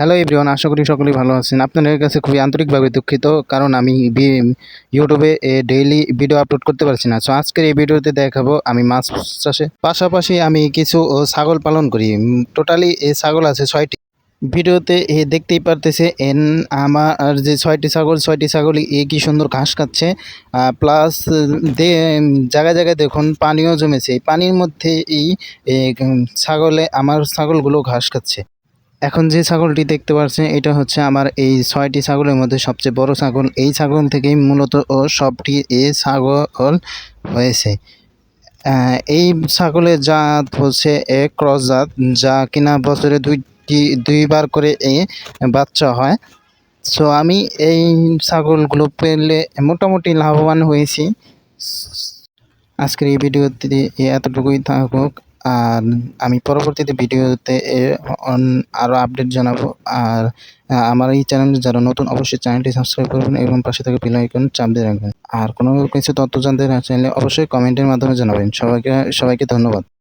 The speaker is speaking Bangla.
হ্যালো এভরিওয়ান আশা করি সকলেই ভালো আছেন। আপনাদের কাছে খুবই আন্তরিকভাবে দুঃখিত, কারণ আমি ইউটিউবে ডেইলি ভিডিও আপলোড করতে পারছি না। সো আজকের এই ভিডিওতে দেখাবো আমি মাছ চাষে। পাশাপাশি আমি কিছু ছাগল পালন করি। টোটালি ছাগল আছে ছয়টি। ভিডিওতে এ দেখতেই পারতেছে, এন আমার যে ছয়টি ছাগল, ছয়টি ছাগলই এ কি সুন্দর ঘাস খাচ্ছে। প্লাস জায়গায় জায়গায় দেখুন, পানিও জমেছে। এই পানির মধ্যে এই ছাগলে, আমার ছাগলগুলো ঘাস খাচ্ছে। এখন যে ছাগলটি দেখতে পাচ্ছেন এটা হচ্ছে আমার এই ছয়টি ছাগলের মধ্যে সবচেয়ে বড় ছাগল। এই ছাগল থেকেই মূলত ও সবটি এ ছাগল হয়েছে। এই ছাগলের জাত হচ্ছে এ ক্রস জাত, যা কিনা বছরে দুইটি, দুইবার করে এ বাচ্চা হয়। সো আমি এই ছাগলগুলো পেলে মোটামুটি লাভবান হয়েছি। আজকের এই ভিডিওতে এতটুকুই, থাকুক। আর আমি পরবর্তীতে ভিডিওতে আরও আপডেট জানাব। আর আমার এই চ্যানেলে যারা নতুন অবশ্যই চ্যানেলটি সাবস্ক্রাইব করবেন এবং পাশে থেকে বেল আইকন চাপ দিয়ে রাখবেন। আর কোনো কিছু তথ্য জানতে চাইলে অবশ্যই কমেন্টের মাধ্যমে জানাবেন। সবাইকে সবাইকে ধন্যবাদ।